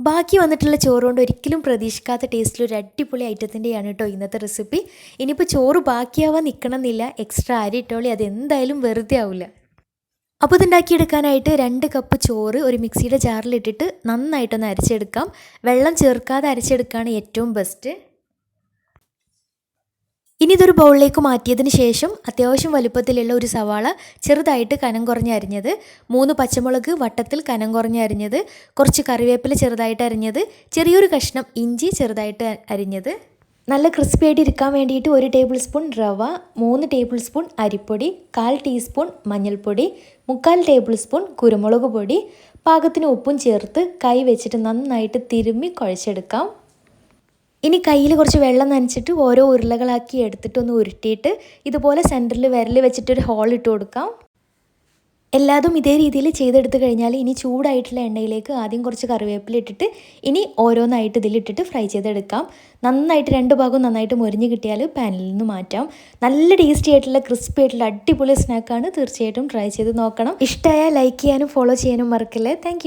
ബാക്കി വന്നിട്ടുള്ള ചോറ് കൊണ്ട് ഒരിക്കലും പ്രതീക്ഷിക്കാത്ത ടേസ്റ്റിൽ ഒരു അടിപൊളി ഐറ്റത്തിന്റെയാണ് കേട്ടോ ഇന്നത്തെ റെസിപ്പി ഇനിയിപ്പോൾ ചോറ് ബാക്കിയാവാൻ നിൽക്കണമെന്നില്ല എക്സ്ട്രാ അരി ഇട്ടോളി. അത് എന്തായാലും വെറുതെ ആവില്ല അപ്പോൾ ഇതുണ്ടാക്കിയെടുക്കാനായിട്ട് രണ്ട് കപ്പ് ചോറ് ഒരു മിക്സിയുടെ ജാറിലിട്ടിട്ട് നന്നായിട്ടൊന്ന് അരച്ചെടുക്കാം. വെള്ളം ചേർക്കാതെ അരച്ചെടുക്കുകയാണ് ഏറ്റവും ബെസ്റ്റ് ഇനി ഇതൊരു ബൗളിലേക്ക് മാറ്റിയതിന് ശേഷം അത്യാവശ്യം വലുപ്പത്തിലുള്ള ഒരു സവാള ചെറുതായിട്ട് കനം കുറഞ്ഞ് അരിഞ്ഞത് മൂന്ന് പച്ചമുളക് വട്ടത്തിൽ കനം കുറഞ്ഞ് അരിഞ്ഞത് കുറച്ച് കറിവേപ്പില ചെറുതായിട്ട് അരിഞ്ഞത് ചെറിയൊരു കഷ്ണം ഇഞ്ചി ചെറുതായിട്ട് അരിഞ്ഞത്. നല്ല ക്രിസ്പി ആയിട്ട് ഇരിക്കാൻ വേണ്ടിയിട്ട് ഒരു ടേബിൾ സ്പൂൺ റവ മൂന്ന് ടേബിൾ സ്പൂൺ അരിപ്പൊടി കാൽ ടീസ്പൂൺ മഞ്ഞൾപ്പൊടി മുക്കാൽ ടേബിൾ സ്പൂൺ കുരുമുളക് പൊടി പാകത്തിന് ഉപ്പും ചേർത്ത് കൈ വെച്ചിട്ട് നന്നായിട്ട് തിരുമ്മി കുഴച്ചെടുക്കാം. ഇനി കയ്യിൽ കുറച്ച് വെള്ളം നനച്ചിട്ട് ഓരോ ഉരുളകളാക്കി എടുത്തിട്ടൊന്ന് ഉരുട്ടിയിട്ട് ഇതുപോലെ സെന്ററിൽ വിരൽ വെച്ചിട്ട് ഒരു ഹോൾ ഇട്ട് കൊടുക്കാം. എല്ലാതും ഇതേ രീതിയിൽ ചെയ്തെടുത്ത് കഴിഞ്ഞാൽ ഇനി ചൂടായിട്ടുള്ള എണ്ണയിലേക്ക് ആദ്യം കുറച്ച് കറിവേപ്പില ഇട്ടിട്ട് ഇനി ഓരോന്നായിട്ട് ഇതിലിട്ടിട്ട് ഫ്രൈ ചെയ്തെടുക്കാം. നന്നായിട്ട് രണ്ട് ഭാഗവും നന്നായിട്ട് മുരിഞ്ഞ് കിട്ടിയാൽ പാനിൽ നിന്ന് മാറ്റാം. നല്ല ടേസ്റ്റി ആയിട്ടുള്ള ക്രിസ്പി ആയിട്ടുള്ള അടിപൊളി സ്നാക്കാണ് തീർച്ചയായിട്ടും ട്രൈ ചെയ്ത് നോക്കണം. ഇഷ്ടമായ ലൈക്ക് ചെയ്യാനും ഫോളോ ചെയ്യാനും മറക്കല്ലേ. താങ്ക്